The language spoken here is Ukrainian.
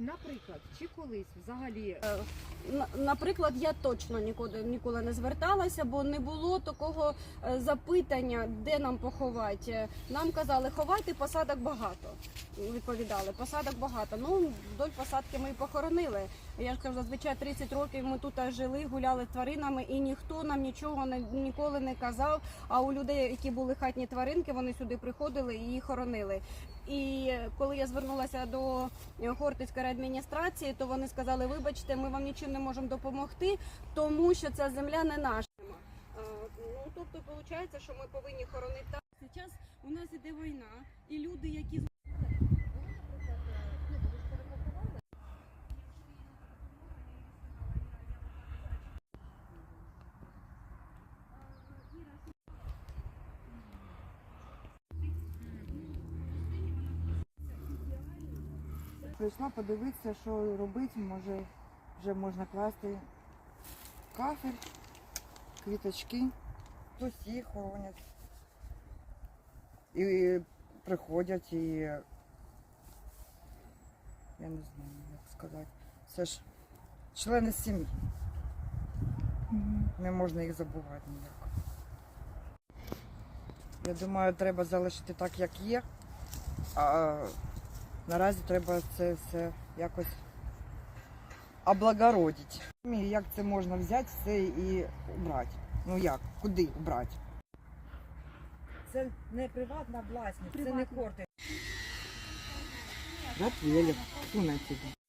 наприклад, чи колись взагалі На- Наприклад, я точно нікуди ніколи не зверталася, бо не було такого е, запитання, де нам поховати. Е, Нам казали, ховайте посадок багато. Відповідали, посадок багато. Ну вдоль посадки ми і похоронили. Я ж кажу, зазвичай 30 років ми тут жили, гуляли тваринами, і ніхто нам нічого не ніколи не казав. А у людей, які були хатні тваринки, вони сюди приходили і їх хоронили. І коли я звернулася до Хортицької адміністрації, то вони сказали: вибачте, ми вам нічим не можемо допомогти, тому що ця земля не наша. Е, Ну тобто, виходить, що ми повинні хоронити. Зараз у нас іде війна, і люди, які Прийшла подивитися, що робити, може вже можна класти кафель, квіточки. Хтось їх хоронять. І приходять, і я не знаю, як сказати. Це ж члени сім'ї. Не можна їх забувати ніяк. Я думаю, треба залишити так, як є. А наразі треба це все якось облагородити. Як це можна взяти все і убрати? Ну як? Куди убрати? Це не приватна власність, це не корти. Хто на тебе?